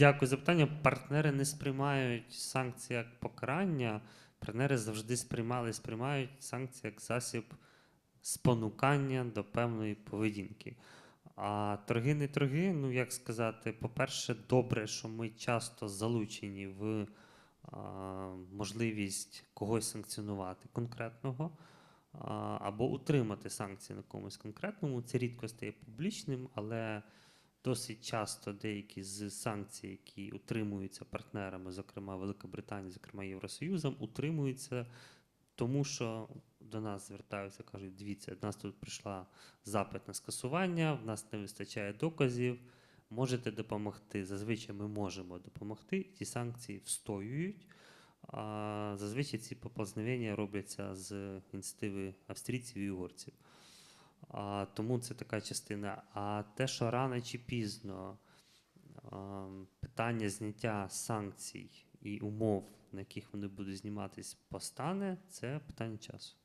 Дякую за питання. Партнери не сприймають санкції як покарання. Партнери завжди сприймали і сприймають санкції як засіб спонукання до певної поведінки. А торги не торги, ну як сказати, по-перше, добре, що ми часто залучені в а, можливість когось санкціонувати конкретного а, або утримати санкції на комусь конкретному. Це рідко стає публічним, але досить часто деякі з санкцій, які утримуються партнерами, зокрема Великобританії, зокрема Євросоюзом, утримуються, тому що до нас звертаються, кажуть, дивіться, до нас тут прийшла запит на скасування, в нас не вистачає доказів. Можете допомогти. Зазвичай ми можемо допомогти. Ті санкції встоюють. А зазвичай ці поползновення робляться з ініціативи австрійців і угорців. А, тому це така частина. А те, що рано чи пізно а, питання зняття санкцій і умов, на яких вони будуть зніматись, постане, це питання часу.